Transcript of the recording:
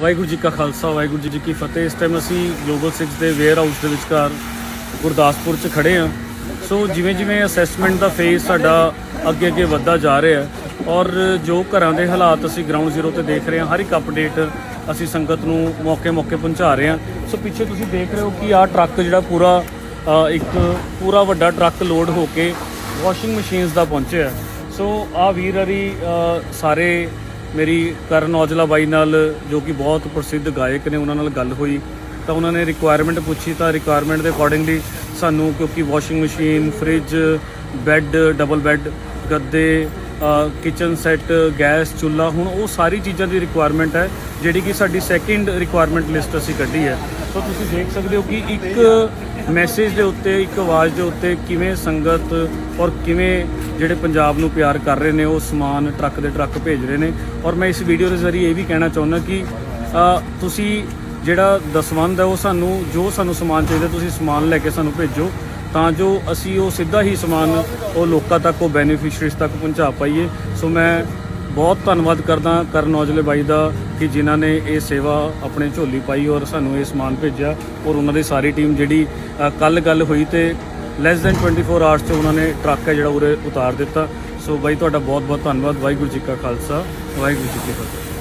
ਵਾਹਿਗੁਰੂ ਜੀ ਕਾ ਖਾਲਸਾ, ਵਾਹਿਗੁਰੂ ਜੀ ਕੀ ਫਤਿਹ। ਇਸ ਟਾਈਮ ਅਸੀਂ ਗਲੋਬਲ 6 ਦੇ ਵੇਅਰ ਹਾਊਸ ਦੇ ਵਿਚਕਾਰ ਗੁਰਦਾਸਪੁਰ 'ਚ ਖੜੇ ਹਾਂ। ਸੋ ਜਿਵੇਂ ਜਿਵੇਂ ਅਸੈਸਮੈਂਟ ਦਾ ਫੇਜ਼ ਸਾਡਾ ਅੱਗੇ ਅੱਗੇ ਵੱਧਦਾ ਜਾ ਰਿਹਾ ਔਰ ਜੋ ਘਰਾਂ ਦੇ ਹਾਲਾਤ ਅਸੀਂ ਗਰਾਊਂਡ ਜ਼ੀਰੋ ਤੇ ਦੇਖ ਰਹੇ ਹਾਂ, ਹਰ ਇੱਕ ਅਪਡੇਟ ਅਸੀਂ ਸੰਗਤ ਨੂੰ ਮੌਕੇ-ਮੌਕੇ ਪਹੁੰਚਾ ਰਹੇ ਹਾਂ। ਸੋ ਪਿੱਛੇ ਤੁਸੀਂ ਦੇਖ ਰਹੇ ਹੋ ਕਿ ਆਹ ਟਰੱਕ ਜਿਹੜਾ ਪੂਰਾ ਇੱਕ ਪੂਰਾ ਵੱਡਾ ਟਰੱਕ ਲੋਡ ਹੋ ਕੇ ਵਾਸ਼ਿੰਗ ਮਸ਼ੀਨਸ ਦਾ ਪਹੁੰਚਿਆ ਸੋ ਆ ਵੀਰ ਹਰੀ ਸਾਰੇ ਮੇਰੀ ਕਰਨ ਔਜਲਾ ਬਾਈ ਨਾਲ ਜੋ ਕਿ ਬਹੁਤ ਪ੍ਰਸਿੱਧ ਗਾਇਕ ਨੇ, ਉਹਨਾਂ ਨਾਲ ਗੱਲ ਹੋਈ। ਤਾਂ ਉਹਨਾਂ ਨੇ ਰਿਕੁਆਇਰਮੈਂਟ ਪੁੱਛੀ, ਤਾਂ ਰਿਕੁਆਇਰਮੈਂਟ ਦੇ ਅਕੋਰਡਿੰਗਲੀ ਸਾਨੂੰ ਕਿਉਂਕਿ washing machine fridge bed double bed ਗੱਦੇ ਕਿਚਨ ਸੈੱਟ ਗੈਸ ਚੁੱਲ੍ਹਾ, ਹੁਣ ਉਹ ਸਾਰੀ ਚੀਜ਼ਾਂ ਦੀ ਰਿਕੁਆਇਰਮੈਂਟ ਹੈ, ਜਿਹੜੀ ਕਿ ਸਾਡੀ ਸੈਕਿੰਡ ਰਿਕੁਆਇਰਮੈਂਟ ਲਿਸਟ ਅਸੀਂ ਕੱਢੀ ਹੈ। ਸੋ ਤੁਸੀਂ ਦੇਖ ਸਕਦੇ ਹੋ ਕਿ ਇੱਕ ਮੈਸੇਜ ਦੇ ਉੱਤੇ, ਇੱਕ ਆਵਾਜ਼ ਦੇ ਉੱਤੇ ਕਿਵੇਂ ਸੰਗਤ ਔਰ ਕਿਵੇਂ ਜਿਹੜੇ ਪੰਜਾਬ ਨੂੰ ਪਿਆਰ ਕਰ ਰਹੇ ਨੇ, ਉਹ ਸਮਾਨ ਟਰੱਕ ਦੇ ਟਰੱਕ ਭੇਜ ਰਹੇ ਨੇ। ਔਰ ਮੈਂ ਇਸ ਵੀਡੀਓ ਦੇ ਜ਼ਰੀਏ ਇਹ ਵੀ ਕਹਿਣਾ ਚਾਹੁੰਦਾ ਕਿ ਤੁਸੀਂ ਜਿਹੜਾ ਦਸਵੰਦ ਹੈ, ਉਹ ਸਾਨੂੰ, ਜੋ ਸਾਨੂੰ ਸਮਾਨ ਚਾਹੀਦਾ, ਤੁਸੀਂ ਸਮਾਨ ਲੈ ਕੇ ਸਾਨੂੰ ਭੇਜੋ। ਤਾਂ ਜੋ ਅਸੀਂ ਉਹ ਸਿੱਧਾ ਹੀ ਸਮਾਨ ਉਹ ਲੋਕਾਂ ਤੱਕ, ਉਹ ਬੈਨੀਫੀਸ਼ੀਅਰੀਜ਼ ਤੱਕ ਪਹੁੰਚਾ ਪਾਈਏ। ਸੋ ਮੈਂ ਬਹੁਤ ਧੰਨਵਾਦ ਕਰਦਾ ਕਰਨ ਔਜਲੇ ਬਾਈ ਦਾ ਕਿ ਜਿਨ੍ਹਾਂ ਨੇ ਇਹ ਸੇਵਾ ਆਪਣੇ ਝੋਲੀ ਪਾਈ ਔਰ ਸਾਨੂੰ ਇਹ ਸਮਾਨ ਭੇਜਿਆ। ਔਰ ਉਹਨਾਂ ਦੀ ਸਾਰੀ ਟੀਮ ਜਿਹੜੀ ਕੱਲ ਗੱਲ ਹੋਈ ਤੇ ਲੈਸ ਦੈਨ 24 ਆਵਰਸ 'ਚ ਉਹਨਾਂ ਨੇ ਟਰੱਕ ਹੈ ਜਿਹੜਾ ਉਰੇ ਉਤਾਰ ਦਿੱਤਾ। ਸੋ ਬਾਈ, ਤੁਹਾਡਾ ਬਹੁਤ ਬਹੁਤ ਧੰਨਵਾਦ। ਵਾਹਿਗੁਰੂ ਜੀ ਕਾ ਖਾਲਸਾ, ਵਾਹਿਗੁਰੂ ਜੀ ਕੀ ਫਤਿਹ।